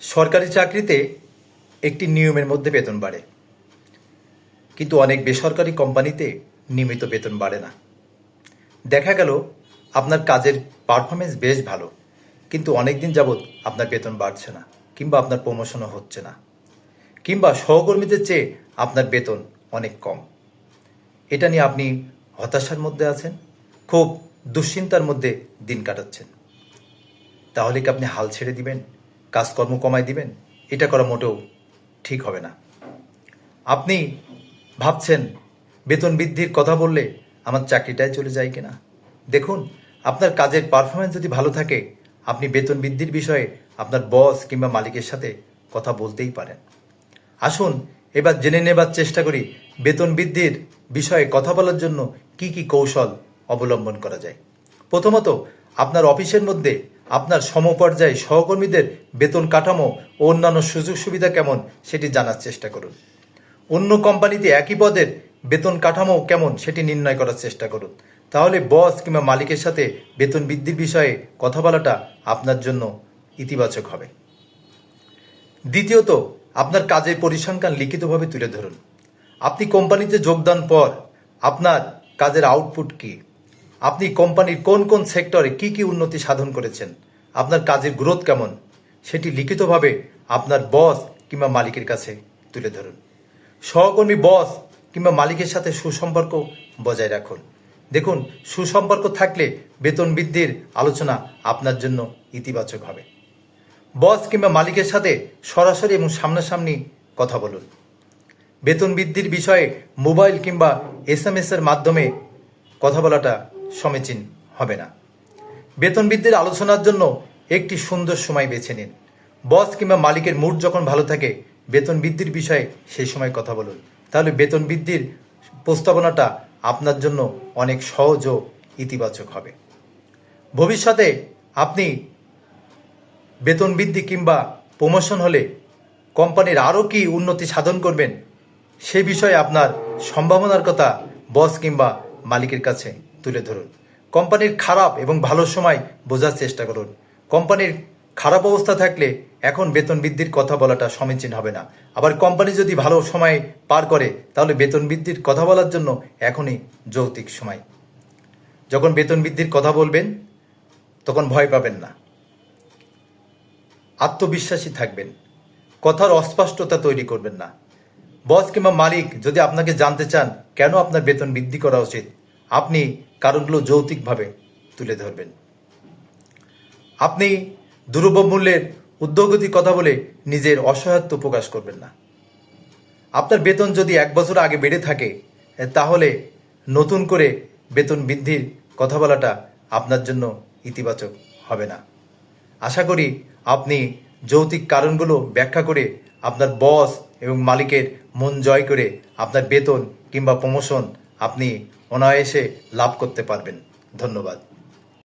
সরকারি চাকরিতে একটি নিয়মের মধ্যে বেতন বাড়ে। কিন্তু অনেক বেসরকারি কোম্পানিতে নিয়মিত বেতন বাড়ে না। দেখা গেল, আপনার কাজের পারফরমেন্স বেশ ভালো, কিন্তু অনেক দিন যাবৎ আপনার বেতন বাড়ছে না, কিংবা আপনার প্রমোশনও হচ্ছে না, কিংবা সহকর্মীদের চেয়ে আপনার বেতন অনেক কম। এটা নিয়ে আপনি হতাশার মধ্যে আছেন, খুব দুশ্চিন্তার মধ্যে দিন কাটাচ্ছেন। তাহলে কি আপনি হাল ছেড়ে দিবেন? কাজকর্ম কমায় দিবেন, এটা করা মোটেও ঠিক হবে না। আপনি ভাবছেন, বেতন বৃদ্ধির কথা বললে আমার চাকরিটাই চলে যায় কিনা? দেখুন, আপনার কাজের পারফরমেন্স যদি ভালো থাকে, আপনি বেতন বৃদ্ধির বিষয়ে আপনার বস কিংবা মালিকের সাথে কথা বলতেই পারেন। আসুন, এবার জেনে নেবার চেষ্টা করি, বেতন বৃদ্ধির বিষয়ে কথা বলার জন্য কি কি কৌশল অবলম্বন করা যায়। প্রথমত, আপনার অফিসের মধ্যে আপনার সমপর্যায়ে সহকর্মীদের বেতন কাঠামো ও অন্যান্য সুযোগ সুবিধা কেমন সেটি জানার চেষ্টা করুন। অন্য কোম্পানিতে একই পদের বেতন কাঠামো কেমন সেটি নির্ণয় করার চেষ্টা করুন। তাহলে বস কিংবা মালিকের সাথে বেতন বৃদ্ধির বিষয়ে কথা বলাটা আপনার জন্য ইতিবাচক হবে। দ্বিতীয়ত, আপনার কাজের পরিসংখ্যান লিখিতভাবে তুলে ধরুন। আপনি কোম্পানিতে যোগদান পর আপনার কাজের আউটপুট কি? আপনি কোম্পানির কোন কোন সেক্টরে কি কি উন্নতি সাধন করেছেন? আপনার কাজের গ্রোথ কেমন? সেটি লিখিতভাবে আপনার বস কিংবা মালিকের কাছে তুলে ধরুন। সহকর্মী বস কিংবা মালিকের সাথে সুসম্পর্ক বজায় রাখুন। দেখুন, সুসম্পর্ক থাকলে বেতন বৃদ্ধির আলোচনা আপনার জন্য ইতিবাচক হবে। বস কিংবা মালিকের সাথে সরাসরি এবং সামনাসামনি কথা বলুন। বেতন বৃদ্ধির বিষয়ে মোবাইল কিংবা এস এর মাধ্যমে কথা বলাটা সমীচীন হবে না। বেতন বৃদ্ধির আলোচনার জন্য একটি সুন্দর সময় বেছে নিন। বস কিংবা মালিকের মুড যখন ভালো থাকে বেতন বৃদ্ধির বিষয়ে সেই সময় কথা বলুন। তাহলে বেতন বৃদ্ধির প্রস্তাবনাটা আপনার জন্য অনেক সহজ ও ইতিবাচক হবে। ভবিষ্যতে আপনি বেতন বৃদ্ধি কিংবা প্রমোশন হলে কোম্পানির আরও কি উন্নতি সাধন করবেন, সে বিষয়ে আপনার সম্ভাবনার কথা বস কিংবা মালিকের কাছে তুলে ধরুন। কোম্পানির খারাপ এবং ভালো সময় বোঝার চেষ্টা করুন। কোম্পানির খারাপ অবস্থা থাকলে এখন বেতন বৃদ্ধির কথা বলাটা সমীচীন হবে না। আবার কোম্পানি যদি ভালো সময় পার করে, তাহলে বেতন বৃদ্ধির কথা বলার জন্য এখনই যৌক্তিক সময়। যখন বেতন বৃদ্ধির কথা বলবেন, তখন ভয় পাবেন না। আত্মবিশ্বাসী থাকবেন। কথার অস্পষ্টতা তৈরি করবেন না। বস কিংবা মালিক যদি আপনাকে জানতে চান, কেন আপনার বেতন বৃদ্ধি করা উচিত আপনি কারণগুলো যৌতিকভাবে তুলে ধরবেন। আপনি দ্রব্যমূল্যের উদ্যোগতি কথা বলে নিজের অসহায়ত্ব প্রকাশ করবেন না। আপনার বেতন যদি এক বছর আগে বেড়ে থাকে, তাহলে নতুন করে বেতন বৃদ্ধির কথা বলাটা আপনার জন্য ইতিবাচক হবে না। আশা করি আপনি যৌতিক কারণগুলো ব্যাখ্যা করে আপনার বস এবং মালিকের মন জয় করে আপনার বেতন কিংবা প্রমোশন আপনি অনায়াসে লাভ করতে পারবেন। ধন্যবাদ।